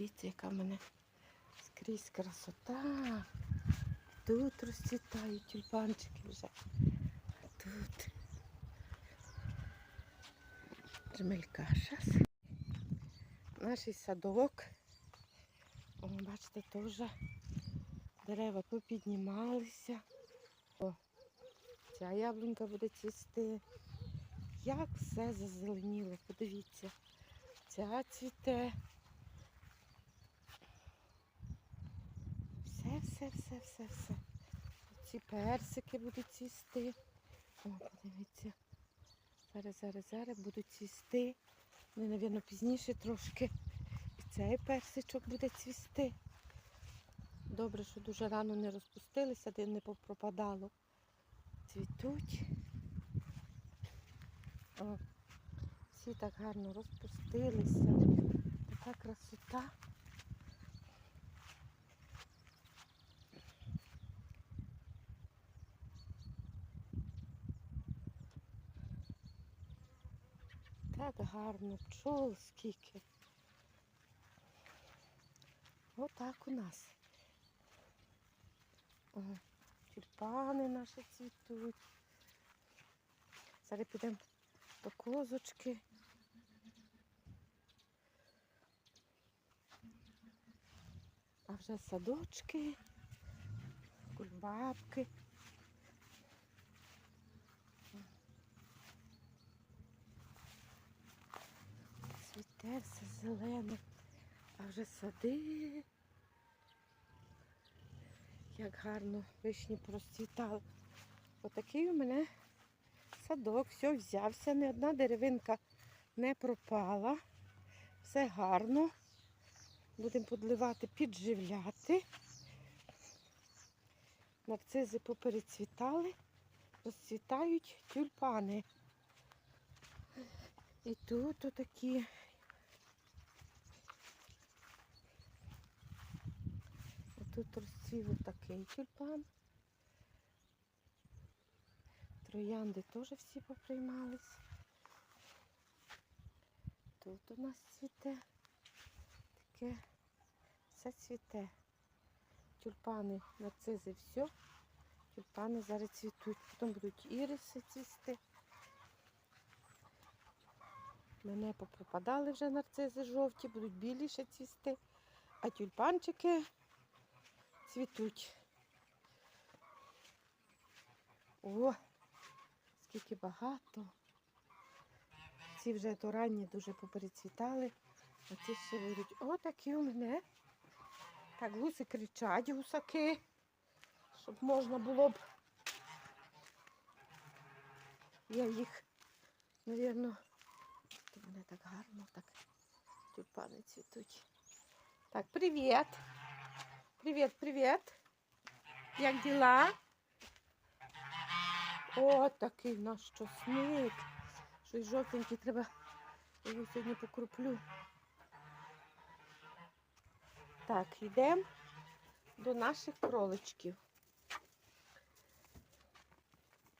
Подивіться, яка в мене скрізь красота. Тут розцвітають тюльпанчики вже. Тут. Джмелька зараз. Наш садок. О, бачите, теж дерева попіднімалися. О, ця яблунька буде цвісти. Як все зазеленіло, подивіться. Ця цвіте. Все, все, все, все, все. Ці персики будуть цвісти. О, подивіться. Зараз, зараз, зараз будуть цвісти. Вони, мабуть, пізніше трошки. І цей персичок буде цвісти. Добре, що дуже рано не розпустилися, де не попропадало. Цвітуть. О, всі так гарно розпустилися. Така красота. Так гарно, пчол скільки. Отак у нас. О, тюльпани наші цвітуть. Зараз підемо до козочки. А вже садочки, кульбабки. Цвіте все зелене, а вже сади. Як гарно вишні розцвітали. Отакий у мене садок, все взявся, ні одна деревинка не пропала. Все гарно. Будемо подливати, підживляти. Нарцизи поперецвітали, розцвітають тюльпани. І тут отакі. Тут розцвів отакий тюльпан. Троянди теж всі поприймались. Тут у нас цвіте. Таке все цвіте. Тюльпани, нарцизи, все. Тюльпани зараз цвітуть. Потім будуть іриси цвісти. Мене попропадали вже нарцизи жовті, будуть біліше цвісти, а тюльпанчики цвітуть. О, скільки багато. Ці вже то ранні дуже поперецвітали, а ці ще будуть. О, такі у мене. Так, гуси кричать, гусаки, щоб можна було б. Я їх, мабуть, мене так гарно, так тюльпани цвітуть. Так, привіт. Привіт, привіт. Як діла? О, такий наш чосник. Щось жовтенький треба. Я його сьогодні покруплю. Так, йдемо до наших кроличків.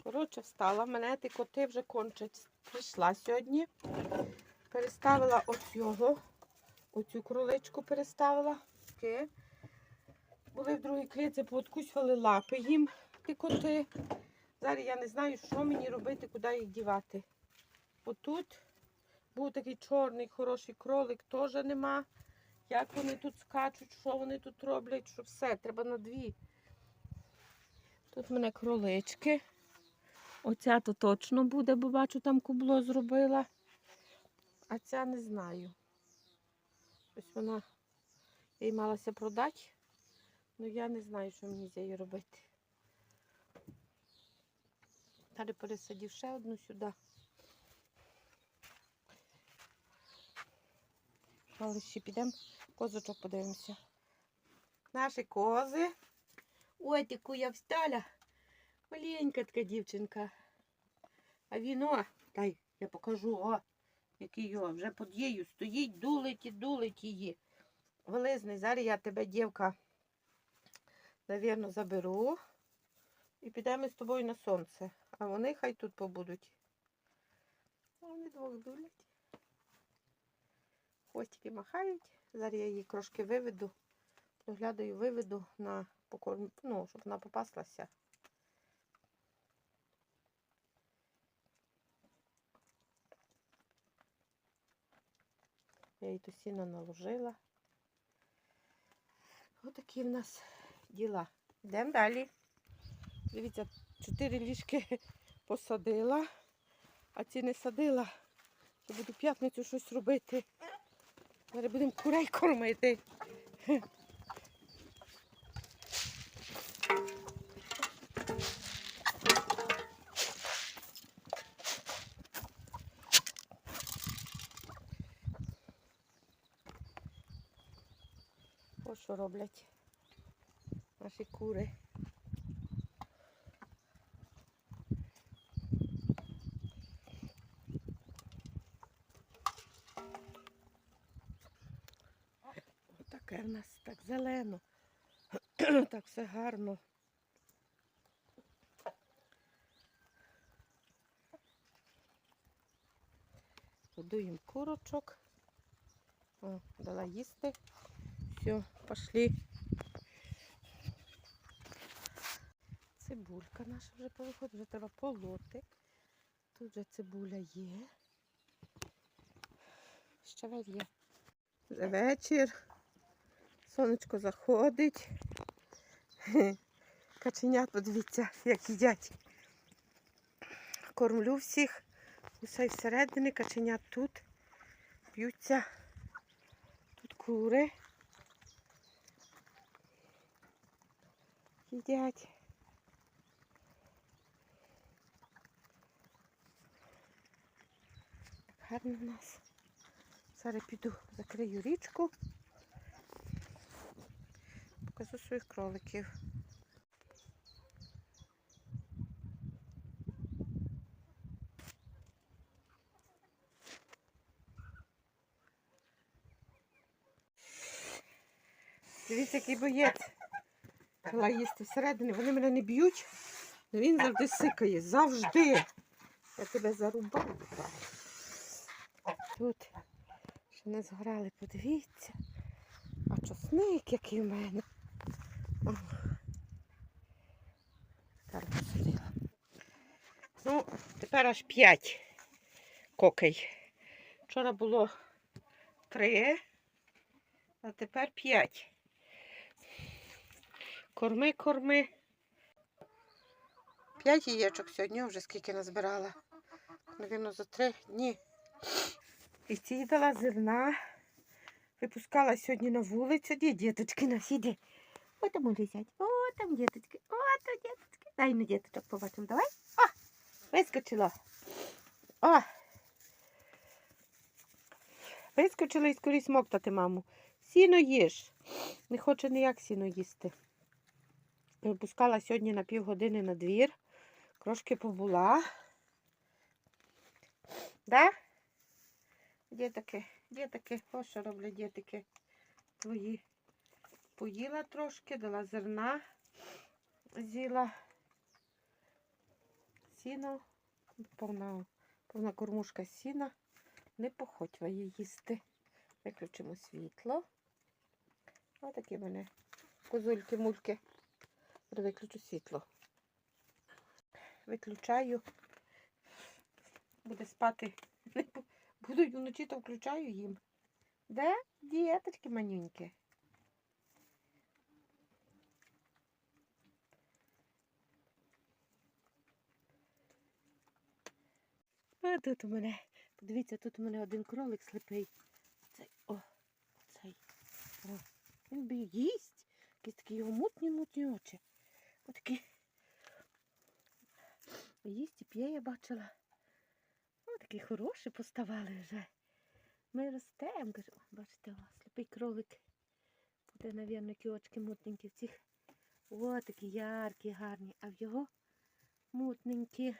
Коротше, встала. Мене ті коти вже кончать. Прийшла сьогодні. Переставила оцього. Оцю кроличку переставила. Були в другій клітці, пооткусували лапи їм ті коти. Зараз я не знаю, що мені робити, куди їх дівати. Отут був такий чорний, хороший кролик, теж нема. Як вони тут скачуть, що вони тут роблять, що все, треба на дві. Тут в мене кролички. Оця то точно буде, бо бачу, там кубло зробила. А ця не знаю. Ось вона її малася продати, але я не знаю, що мені з нею робити. Далі пересадів ще одну сюди. Але ще підемо козочок подивимося. Наші кози. Ой, ти куя встала. Маленька така дівчинка. А він, о, дай я покажу, о, який о, вже під їю стоїть, дулить і дулить її. Велизний, зараз я тебе, дівка, навірно, заберу. І підемо з тобою на сонце. А вони хай тут побудуть. Вони двох дулять. Хвостики махають. Зараз я її трошки виведу, доглядаю, виведу на покорм, ну, щоб вона попаслася. Я їй то сіно наложила. Отакі в нас діла. Йдемо далі. Дивіться, чотири ліжки посадила, а ці не садила. Я буду п'ятницю щось робити. Зараз будемо курей кормити. Ось що роблять наші кури. Таке в нас так зелено, так все гарно. Годуємо курочок. О, дала їсти. Все, пошли. Цибулька наша вже повиходить, вже треба полоти. Тут вже цибуля є. Ще є. Вже вечір. Сонечко заходить. Каченят, подивіться, як їдять. Кормлю всіх. Усе всередині, каченят тут. П'ються. Тут кури. Їдять. Гарно в нас. Зараз піду закрию річку. Покажу своїх кроликів. Дивіться, який боєць. Почала їсти всередині. Вони мене не б'ють, він завжди сикає. Завжди. Я тебе зарубаю. Тут ще не згорали, подивіться. А чосник який в мене. О. Ну, тепер аж п'ять кокей. Вчора було три, а тепер п'ять. Корми, корми. П'ять яєчок сьогодні вже скільки назбирала. Навірно, за три дні. І ці дала зерна. Випускала сьогодні на вулицю. Де діточки наші? Де? О, там лежать. О, там діточки. О, там діточки. Дай на діточок побачимо. Давай. О, вискочила. О. Вискочила і скоріше смоктати маму. Сіно їж. Не хоче ніяк сіно їсти. Випускала сьогодні на півгодини на двір. Трошки побула. Да? Дітки, дітки, ось що роблять дітки твої. Поїла трошки, дала зерна, з'їла сіно, повна, повна кормушка сіна. Не похоть її їсти. Виключимо світло. Ось такі мене козульки-мульки. Виключу світло. Виключаю. Буде спати. Не Будуть вночі, то включаю їм. Де? Діточки манюнькі. А тут у мене, подивіться, тут у мене один кролик сліпий. Цей, о, цей. О, він би їсть. Якісь такі його мутні мутні очі. Отакі. Їсть і п'є, я бачила. О, такі хороші поставали вже. Ми ростемо. Кажу, бачите, о, сліпий кролик. Буде, мабуть, які очки мутненькі в цих. О, такі яркі, гарні. А в його мутненькі.